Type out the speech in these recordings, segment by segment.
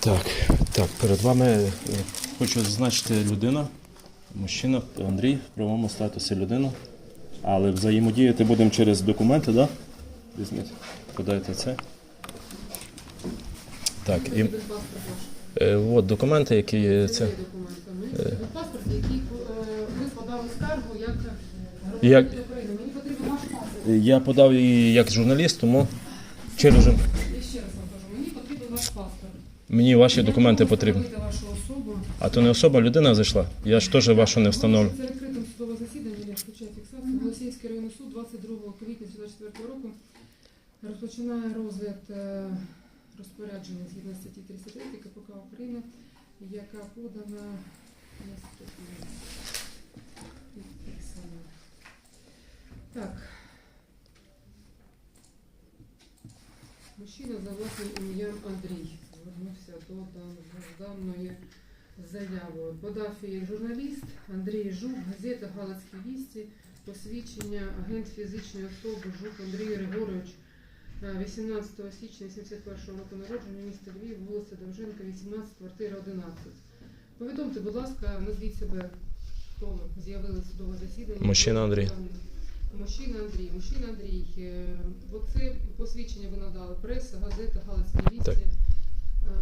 Так, так, перед вами е, хочу зазначити людина, мужчина Андрій в правовому статусі людина. Але взаємодіяти будемо через документи? Да? Візьміть, подайте це. Так, і е, от документи, які це. документами. Паспорт, який е, ви подали скаргу як Як- громадянин України. Мені потрібен ваш паспорт. Я подав її як журналіст, тому через жур- Я ще раз вам кажу, мені потрібен ваш паспорт. Мені ваші документи потрібні. вашу особу. А то не особа, людина зайшла. Я ж теж вашу не встановлю. Це відкритим судове засідання, я включаю фіксацію. Голосіївський районний суд 22 квітня 2024 року розпочинає розгляд е, розпорядження згідно статті 33 КПК України, яка подана. Підписана. Так. Мужчина за власним ім'ям Андрій звернувся до даної заявою. Подав її журналіст Андрій Жук, газета Галицькі вісті, посвідчення агент фізичної особи Жук Андрій Григорович, е, 18 січня 71 року народження, місто Львів, вулиця Довженка, 18, квартира 11. Повідомте, будь ласка, назвіть себе, хто ви з'явили судове засідання. Мужчина Андрій. Мужчина Андрій, мужчина Андрій, е, оце посвідчення ви надали, преса, газета, Галицькі вісті. Е,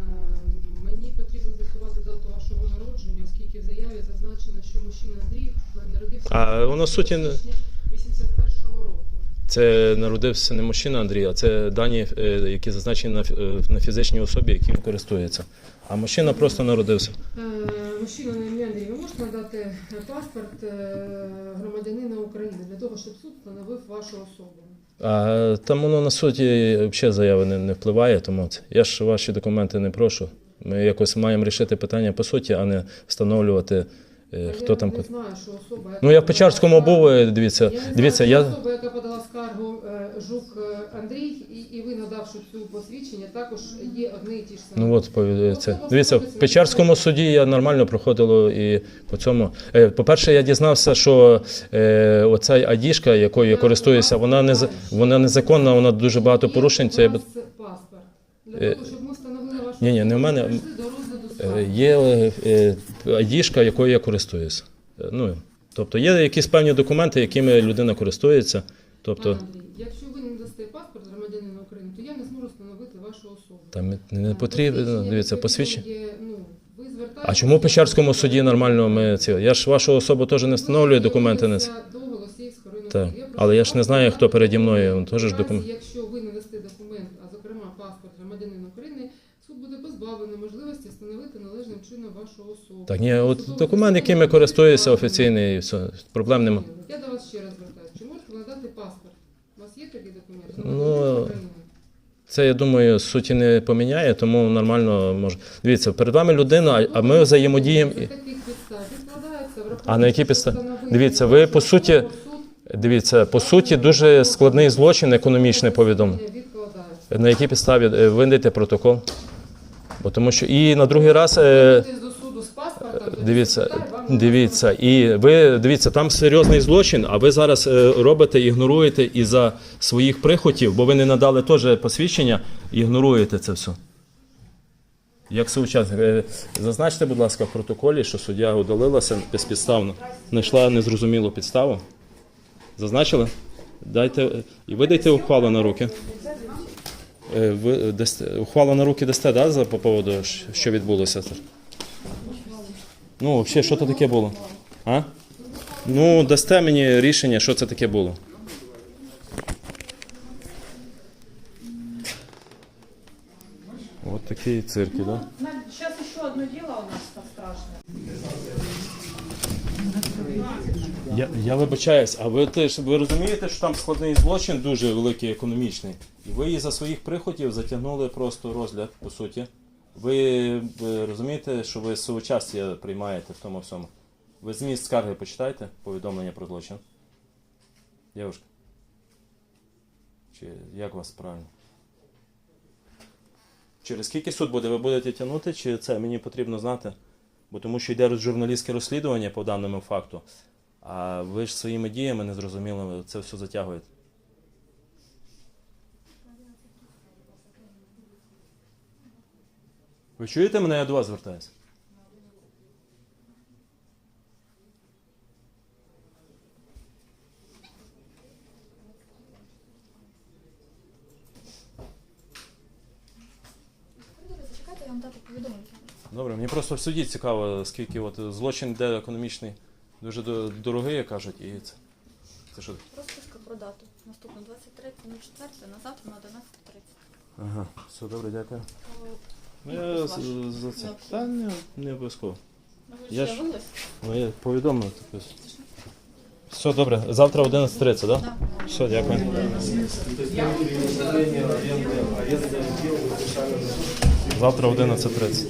Мені потрібно з'ясувати дату вашого народження, оскільки в заяві зазначено, що мужчина Андрій народився А воно суті не- 81-го року. Це народився не мужчина Андрій, а це дані, е, які зазначені на, фі- е, на фізичній особі, яким користується. А мужчина просто народився. Е, Мужчина на ім'я Андрій, ви можете надати паспорт е, громадянина України для того, щоб суд встановив вашу особу? А там воно на суті взагалі заяви не, не впливає, тому я ж ваші документи не прошу. Ми якось маємо рішити питання по суті, а не встановлювати, е, хто я там. не знаю, що особа. яка Ну я в подала Печерському скаргу- був, е, дивіться, Я не знаю, що я. особа, яка подала скаргу е, Жук е, Андрій, і, і ви надавши цю посвідчення, також є одне і ті ж самі. Ну от пові- це. Дивіться, в Печерському суді я нормально проходило і по цьому. Е, По-перше, я дізнався, що е, оця айдішка, якою я користуюся, вона не вона незаконна, вона дуже багато порушень. Це я Є би- у вас паспорт. Для Е, того, щоб ми встановили вашу ні-ні, не в мене. прийшли до. Є е, айдішка, якою я користуюся. Е, Ну, тобто є якісь певні документи, якими людина користується. Тобто якщо ви не дасте паспорт громадянина України, то я не зможу встановити вашу особу. там не потрібно, дивіться, посвідчення. ну, А чому в Печерському суді нормально ми ці? Я ж вашу особу теж не встановлюю документи районного Так. Але я ж не знаю, хто переді мною, теж ж документ. Якщо ви не дасте документ, а зокрема паспорт громадянина України, суд буде позбавлений можливості встановити належним чином вашу особу. Так, ні, от документ, яким я користуюся офіційний, все, проблем нема. Я до вас ще раз звертаюся. Чи можете ви надати паспорт? У вас є такий документ? Ну, Це, я думаю, суті не поміняє, тому нормально може. Дивіться, перед вами людина, а ми взаємодіємо. За і- А на які підстави? Дивіться, ви, по суті, Дивіться, по суті, дуже складний злочин, економічне повідомлення. На якій підставі е, ви протокол? Бо тому що і на другий раз. е, Дивіться, дивіться, і ви дивіться, там серйозний злочин, а ви зараз е, робите, ігноруєте і за своїх прихотів, бо ви не надали теж посвідчення, ігноруєте це все. Як соучасник, Е, зазначте, будь ласка, в протоколі, що суддя удалилася безпідставно, знайшла незрозумілу підставу. Зазначили? Дайте е, і видайте ухвалу на руки. Е, Ви дасте, ухвалу на руки дасте, да, за по поводу, що відбулося? Ну, взагалі, що це таке було? А? Ну, дасте мені рішення, що це таке було. От такі цирки, так? Да? Сейчас еще одно дело у нас там страшное. Я, я вибачаюсь, а ви теж ви розумієте, що там складний злочин дуже великий економічний. І ви її за своїх приходів затягнули просто розгляд, по суті. Ви, розумієте, що ви соучастя приймаєте в тому всьому. Ви зміст скарги почитайте, повідомлення про злочин. Дівушка. Чи як вас правильно? Через скільки суд буде? Ви будете тягнути, чи це мені потрібно знати? Бо тому що йде журналістське розслідування по даному факту. А ви ж своїми діями незрозуміло це все затягуєте. Ви чуєте мене, я до вас звертаюся? Добре, мені просто в суді цікаво, скільки от злочин де економічний дуже дорогий, як кажуть, і це. Це що? Розписка про дату. Наступну 23.04 на завтра на 11.30. Ага, все добре, дякую. Ну, я з- за це. Та не, не обов'язково. Я ж Ну, я повідомив. таке. Все добре. Завтра 11.30, так? Да? Так. Все, дякую. Завтра 11.30.